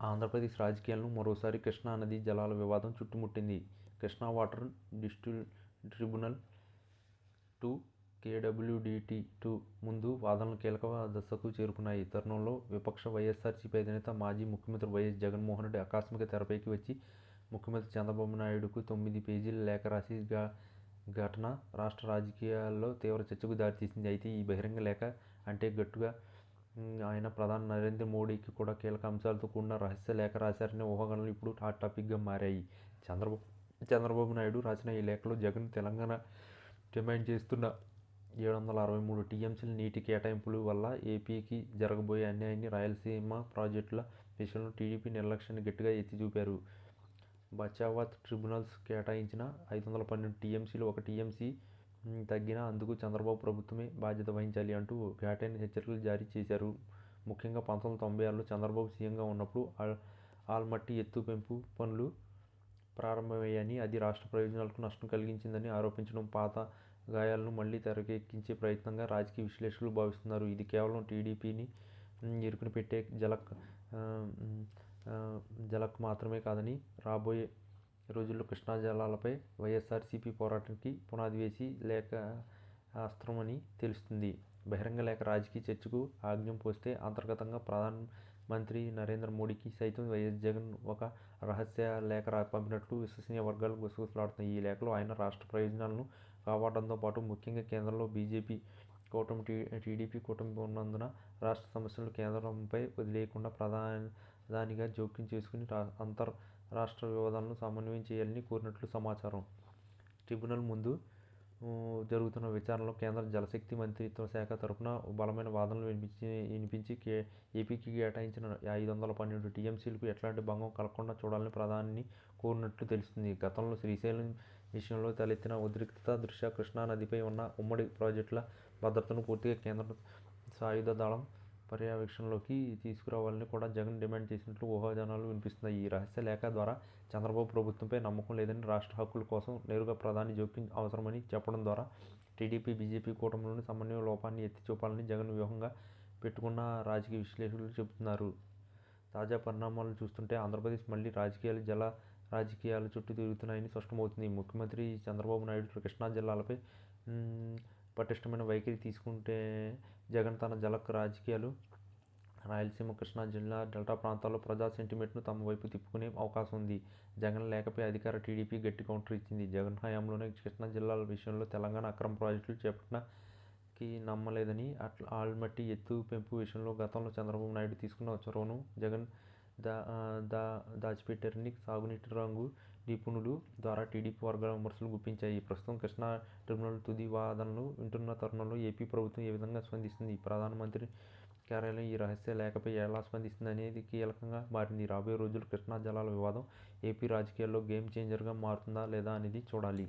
ఆంధ్రప్రదేశ్ రాజకీయాలను మరోసారి కృష్ణా నదీ జలాల వివాదం చుట్టుముట్టింది. Krishna water dispute tribunal two KWDT two ముందు వాదనలు కీలక దశకు చేరుకున్నాయి తరుణంలో విపక్ష వైఎస్ఆర్సీపీ అధినేత, మాజీ ముఖ్యమంత్రి వైఎస్ జగన్మోహన్ రెడ్డి ఆకస్మిక తెరపైకి వచ్చి ముఖ్యమంత్రి చంద్రబాబు నాయుడుకు తొమ్మిది పేజీల లేఖ రాసి ఘటన రాష్ట్ర రాజకీయాల్లో తీవ్ర చర్చకు దారితీసింది. అయితే ఈ బహిరంగ లేఖ అంటే గట్టుగా ఆయన ప్రధాని నరేంద్ర మోడీకి కూడా కీలక అంశాలతో కూడిన రహస్య లేఖ రాశారనే ఊహాగానాలు ఇప్పుడు హాట్ టాపిక్గా మారాయి. చంద్రబాబు చంద్రబాబు నాయుడు రాసిన ఈ లేఖలో జగన్ తెలంగాణ డిమాండ్ చేస్తున్న ఏడు వందల అరవై మూడు టీఎంసీల నీటి కేటాయింపుల వల్ల ఏపీకి జరగబోయే అన్యాయాన్ని, రాయలసీమ ప్రాజెక్టుల విషయంలో టీడీపీ నిర్లక్ష్యాన్ని గట్టిగా ఎత్తి చూపారు బచావత్ ట్రిబ్యునల్స్ కేటాయించిన ఐదు వందల పన్నెండు టీఎంసీలు ఒక టీఎంసీ తగ్గినా అందుకు చంద్రబాబు ప్రభుత్వమే బాధ్యత వహించాలి అంటూ ఘాటైన హెచ్చరికలు జారీ చేశారు. ముఖ్యంగా పంతొమ్మిది వందల తొంభై ఆరులో చంద్రబాబు సీఎంగా ఉన్నప్పుడు ఆల్మట్టి ఎత్తు పెంపు పనులు ప్రారంభమయ్యాయని, అది రాష్ట్ర ప్రయోజనాలకు నష్టం కలిగించిందని ఆరోపించడం పాత గాయాలను మళ్ళీ తెరకెక్కించే ప్రయత్నంగా రాజకీయ విశ్లేషకులు భావిస్తున్నారు. ఇది కేవలం టీడీపీని ఇరుకున పెట్టే జలక్ జలక్ మాత్రమే కాదని, రాబోయే రోజుల్లో కృష్ణా జలాలపై వైఎస్ఆర్సీపీ పోరాటానికి పునాది వేసి లేఖ అస్త్రమని తెలుస్తుంది బహిరంగ లేఖ రాజకీయ చర్చకు ఆజ్ఞం పోస్తే అంతర్గతంగా ప్రధానమంత్రి నరేంద్ర మోడీకి సైతం వైఎస్ జగన్ ఒక రహస్య లేఖ పంపినట్లు విశ్వసనీయ వర్గాలు గుసగుసలాడుతున్నాయి. ఈ లేఖలో ఆయన రాష్ట్ర ప్రయోజనాలను కాపాడడంతో పాటు ముఖ్యంగా కేంద్రంలో బీజేపీ కూటమి, టీడీపీ కూటమి ఉన్నందున రాష్ట్ర సమస్యలను కేంద్రంపై వదిలేయకుండా ప్రధానిగా జోక్యం చేసుకుని అంతర్ రాష్ట్ర వివాదాలను సమన్వయం చేయాలని కోరినట్లు సమాచారం. ట్రిబ్యునల్ ముందు జరుగుతున్న విచారణలో కేంద్ర జలశక్తి మంత్రిత్వ శాఖ తరఫున బలమైన వాదనలు వినిపించి వినిపించి కే ఏపీకి కేటాయించిన ఐదు వందల పన్నెండు టీఎంసీలకు ఎట్లాంటి భంగం కలగకుండా చూడాలని ప్రధానిని కోరినట్లు తెలుస్తుంది గతంలో శ్రీశైలం విషయంలో తలెత్తిన ఉద్రిక్తత దృష్ట్యా కృష్ణా నదిపై ఉన్న ఉమ్మడి ప్రాజెక్టుల భద్రతను పూర్తిగా కేంద్ర సాయుధ దళం పర్యవేక్షణలోకి తీసుకురావాలని కూడా జగన్ డిమాండ్ చేసినట్లు ఊహాజనాలు వినిపిస్తున్నాయి. ఈ రహస్య లేఖ ద్వారా చంద్రబాబు ప్రభుత్వంపై నమ్మకం లేదని, రాష్ట్ర హక్కుల కోసం నేరుగా ప్రధాని జోక్యం అవసరమని చెప్పడం ద్వారా టీడీపీ, బీజేపీ కూటమిలోని సమన్వయ లోపాన్ని ఎత్తి చూపాలని జగన్ వ్యూహంగా పెట్టుకున్న రాజకీయ విశ్లేషకులు చెబుతున్నారు. తాజా పరిణామాలను చూస్తుంటే ఆంధ్రప్రదేశ్ మళ్ళీ రాజకీయాలు జల రాజకీయాలు చుట్టూ తిరుగుతున్నాయని స్పష్టమవుతుంది ముఖ్యమంత్రి చంద్రబాబు నాయుడు కృష్ణా జిల్లాలపై పటిష్టమైన వైఖరి తీసుకుంటే జగన్ తన జలక్ రాజకీయాలు రాయలసీమ, కృష్ణా జిల్లా డెల్టా ప్రాంతాల్లో ప్రజా సెంటిమెంట్ను తమ వైపు తిప్పుకునే అవకాశం ఉంది. జగన్ లేకపోయి అధికార టీడీపీ గట్టి కౌంటర్ ఇచ్చింది. జగన్ హయాంలోనే కృష్ణా జిల్లాల విషయంలో తెలంగాణ అక్రమ ప్రాజెక్టులు చేపట్టడానికి నమ్మలేదని, ఆల్మట్టి పెంపు విషయంలో గతంలో చంద్రబాబు నాయుడు తీసుకున్న చొరవను జగన్ దాచిపెట్టారని సాగునీటి రంగు నిపుణులు ద్వారా టీడీపీ వర్గాల విమర్శలు గుప్పించాయి. ప్రస్తుతం కృష్ణా ట్రిబ్యునల్ తుది వాదనలు వింటున్న తరుణంలో ఏపీ ప్రభుత్వం ఏ విధంగా స్పందిస్తుంది, ప్రధానమంత్రి కార్యాలయం ఈ రహస్య లేఖపై ఎలా స్పందిస్తుంది అనేది కీలకంగా మారింది. రాబోయే రోజులు కృష్ణా జలాల వివాదం ఏపీ రాజకీయాల్లో గేమ్ చేంజర్గా మారుతుందా లేదా అనేది చూడాలి.